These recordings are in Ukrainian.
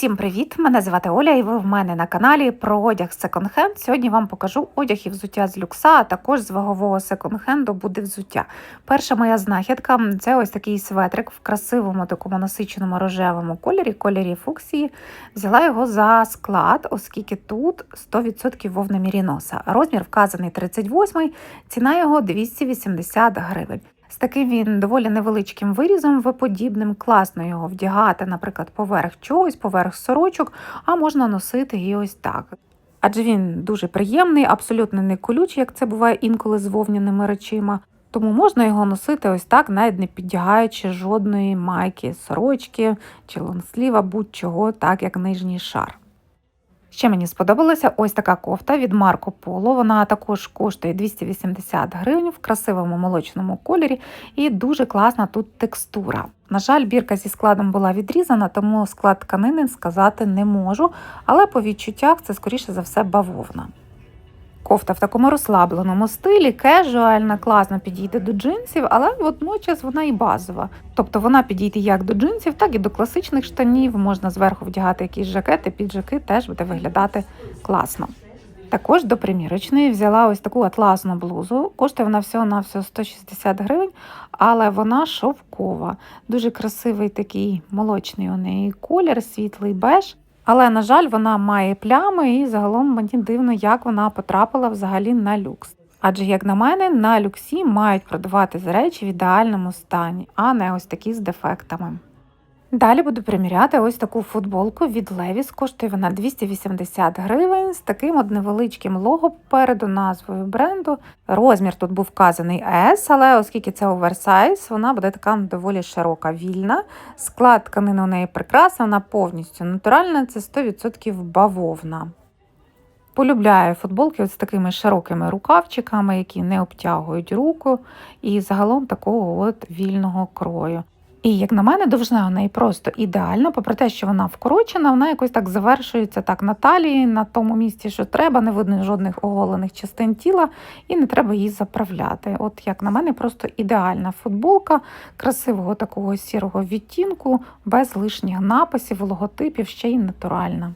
Усім привіт! Мене звати Оля, і ви в мене на каналі про одяг секонд-хенд. Сьогодні вам покажу одяг і взуття з люкса, а також з вагового секонд-хенду буде взуття. Перша моя знахідка це ось такий светрик в красивому такому насиченому рожевому кольорі, кольорі фуксії. Взяла його за склад, оскільки тут 100% вовна міріноса. Розмір вказаний 38, ціна його 280 гривень. З таким він доволі невеличким вирізом, виподібним, класно його вдягати, наприклад, поверх чогось, поверх сорочок, а можна носити і ось так. Адже він дуже приємний, абсолютно не колючий, як це буває інколи з вовняними речима. Тому можна його носити ось так, навіть не піддягаючи жодної майки, сорочки чи лонсліва, будь-чого, так як нижній шар. Ще мені сподобалася ось така кофта від Марко Поло. Вона також коштує 280 гривень в красивому молочному кольорі і дуже класна тут текстура. На жаль, бірка зі складом була відрізана, тому склад тканини сказати не можу, але по відчуттях це скоріше за все бавовна. Кофта в такому розслабленому стилі, кежуальна, класно підійде до джинсів, але водночас вона і базова. Тобто вона підійде як до джинсів, так і до класичних штанів. Можна зверху вдягати якісь жакети, піджаки теж буде виглядати класно. Також до примірочної взяла ось таку атласну блузу. Коштує вона всього на всього 160 гривень, але вона шовкова. Дуже красивий такий молочний у неї колір, світлий беж. Але, на жаль, вона має плями, і загалом мені дивно, як вона потрапила взагалі на люкс. Адже, як на мене, на люксі мають продаватись речі в ідеальному стані, а не ось такі з дефектами. Далі буду приміряти ось таку футболку від Levi's, коштує вона 280 гривень з таким от невеличким лого попереду назвою бренду. Розмір тут був вказаний S, але оскільки це оверсайз, вона буде така доволі широка, вільна. Склад тканини у неї прекрасна, вона повністю натуральна, це 100% бавовна. Полюбляю футболки з такими широкими рукавчиками, які не обтягують руку, і загалом такого от вільного крою. І, як на мене, довжина у неї просто ідеальна, попри те, що вона вкорочена, вона якось так завершується так на талії, на тому місці, що треба, не видно жодних оголених частин тіла, і не треба її заправляти. От, як на мене, просто ідеальна футболка красивого такого сірого відтінку, без лишніх написів, логотипів, ще й натуральна.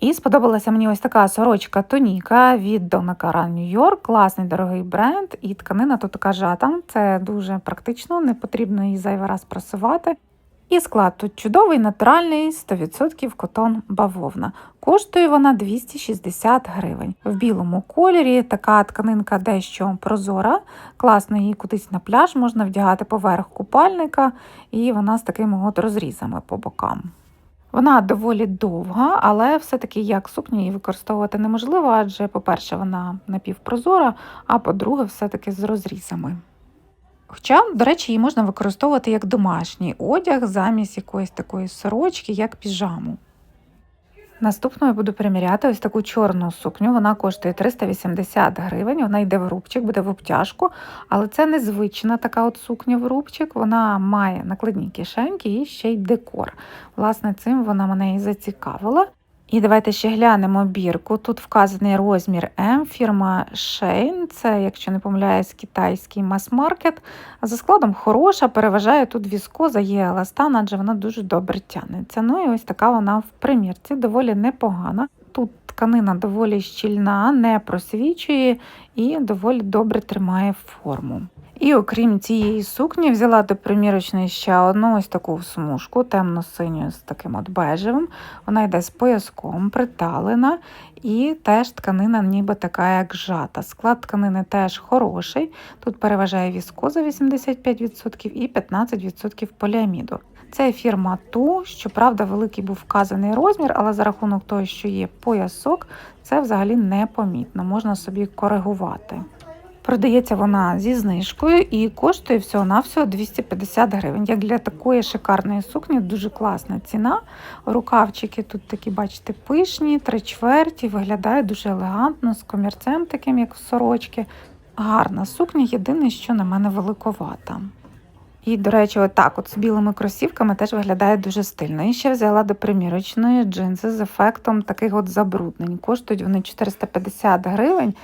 І сподобалася мені ось така сорочка Тоніка від Донакара Нью-Йорк. Класний дорогий бренд, і тканина тут така жата. Це дуже практично, не потрібно її зайвий раз просувати. І склад тут чудовий, натуральний, 100% котон бавовна. Коштує вона 260 гривень. В білому кольорі така тканинка дещо прозора, класно її кудись на пляж можна вдягати поверх купальника, і вона з такими от розрізами по бокам. Вона доволі довга, але все-таки як сукню її використовувати неможливо, адже, по-перше, вона напівпрозора, а по-друге, все-таки з розрізами. Хоча, до речі, її можна використовувати як домашній одяг замість якоїсь такої сорочки, як піжаму. Наступною буду приміряти ось таку чорну сукню. Вона коштує 380 гривень. Вона йде в рубчик, буде в обтяжку, але це незвична така от сукня в рубчик. Вона має накладні кишеньки і ще й декор. Власне, цим вона мене і зацікавила. І давайте ще глянемо бірку. Тут вказаний розмір М, фірма Shein, це, якщо не помиляюсь, китайський мас-маркет. За складом хороша, переважає тут віскоза, є еластан, адже вона дуже добре тягнеться. Ну і ось така вона в примірці, доволі непогана. Тут тканина доволі щільна, не просвічує і доволі добре тримає форму. І окрім цієї сукні, взяла до примірочної ще одну ось таку смужку, темно-синю з таким от бежевим. Вона йде з пояском, приталена, і теж тканина ніби така, як жата. Склад тканини теж хороший. Тут переважає віскоза 85% і 15% поліаміду. Це фірма Ту, щоправда, великий був вказаний розмір, але за рахунок того, що є поясок, це взагалі непомітно, можна собі коригувати. Продається вона зі знижкою і коштує всього-навсього 250 гривень. Як для такої шикарної сукні, дуже класна ціна. Рукавчики тут такі, бачите, пишні, три чверті, виглядає дуже елегантно, з комірцем, таким, як в сорочки. Гарна сукня, єдине, що на мене великовата. І, до речі, отак от з білими кросівками теж виглядає дуже стильно. І ще взяла до примірочної джинси з ефектом таких от забруднень. Коштують вони 450 гривень.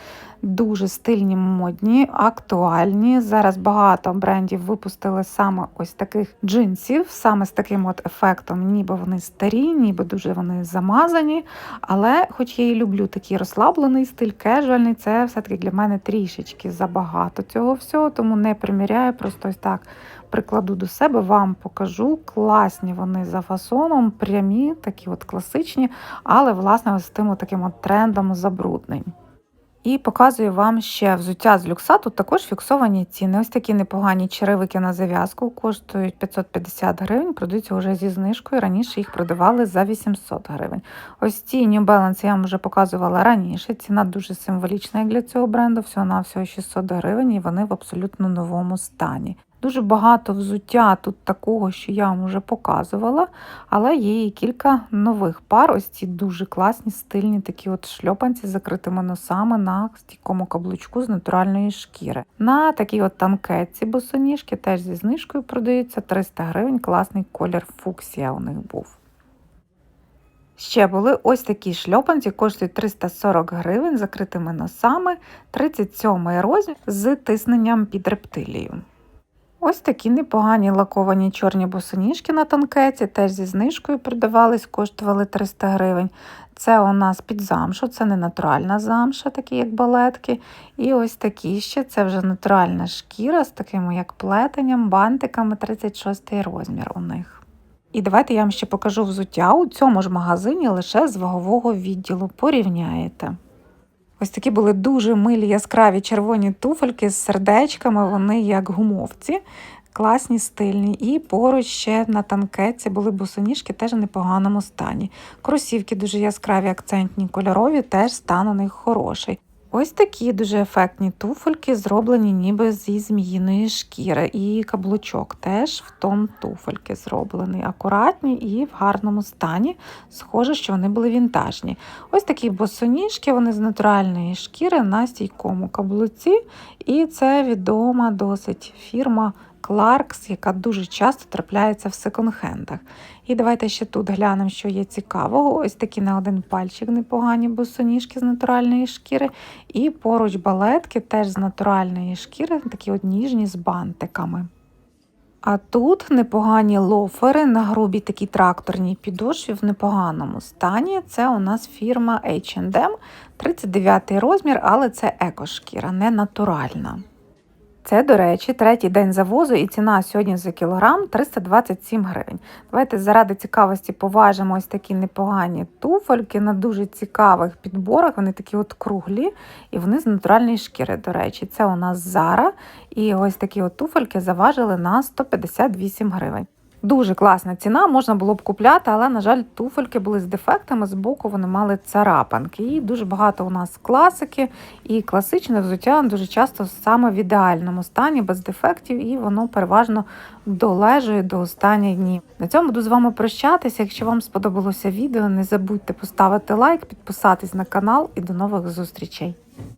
Дуже стильні, модні, актуальні. Зараз багато брендів випустили саме ось таких джинсів, саме з таким от ефектом, ніби вони старі, ніби дуже вони замазані. Але, хоч я і люблю такий розслаблений стиль, кежуальний, це все-таки для мене трішечки забагато цього всього, тому не приміряю, просто ось так прикладу до себе, вам покажу. Класні вони за фасоном, прямі, такі от класичні, але власне з тим от таким от трендом забруднень. І показую вам ще взуття з люкса. Тут також фіксовані ціни. Ось такі непогані черевики на зав'язку коштують 550 гривень, продаються вже зі знижкою. Раніше їх продавали за 800 гривень. Ось ці New Balance я вам вже показувала раніше. Ціна дуже символічна як для цього бренду, всього на всього 600 гривень, і вони в абсолютно новому стані. Дуже багато взуття тут такого, що я вам вже показувала, але є і кілька нових пар. Ось ці дуже класні, стильні такі от шльопанці з закритими носами на стійкому каблучку з натуральної шкіри. На такій от танкетці босоніжки теж зі знижкою продаються 300 гривень. Класний колір фуксія у них був. Ще були ось такі шльопанці, коштують 340 гривень закритими носами, 37 розмір з тисненням під рептилію. Ось такі непогані лаковані чорні босоніжки на танкеті, теж зі знижкою продавались, коштували 300 гривень. Це у нас під замшу, це не натуральна замша, такі як балетки. І ось такі ще це вже натуральна шкіра з такими як плетенням, бантиками 36 розмір у них. І давайте я вам ще покажу взуття у цьому ж магазині лише з вагового відділу. Порівняєте. Ось такі були дуже милі яскраві червоні туфельки з сердечками, вони як гумовці, класні, стильні. І поруч ще на танкетці були босоніжки теж в непоганому стані. Кросівки дуже яскраві, акцентні, кольорові, теж стан у них хороший. Ось такі дуже ефектні туфельки, зроблені ніби зі зміїної шкіри. І каблучок теж в тон туфельки зроблений. Акуратні і в гарному стані. Схоже, що вони були вінтажні. Ось такі босоніжки, вони з натуральної шкіри на стійкому каблуці. І це відома досить фірма. Clarks, яка дуже часто трапляється в секонд-хендах. І давайте ще тут глянемо, що є цікавого. Ось такі на один пальчик непогані босоніжки з натуральної шкіри. І поруч балетки теж з натуральної шкіри, такі от ніжні з бантиками. А тут непогані лофери на грубій такій тракторній підошві в непоганому стані. Це у нас фірма H&M, 39 розмір, але це екошкіра, не натуральна. Це, до речі, третій день завозу і ціна сьогодні за кілограм 327 гривень. Давайте заради цікавості поважимо ось такі непогані туфельки на дуже цікавих підборах. Вони такі от круглі і вони з натуральної шкіри, до речі. Це у нас Зара. І ось такі от туфельки заважили на 158 гривень. Дуже класна ціна, можна було б купляти, але, на жаль, туфельки були з дефектами, з боку вони мали царапанки. І дуже багато у нас класики і класичне взуття дуже часто саме в ідеальному стані, без дефектів, і воно переважно долежує до останніх днів. На цьому буду з вами прощатися. Якщо вам сподобалося відео, не забудьте поставити лайк, підписатись на канал і до нових зустрічей.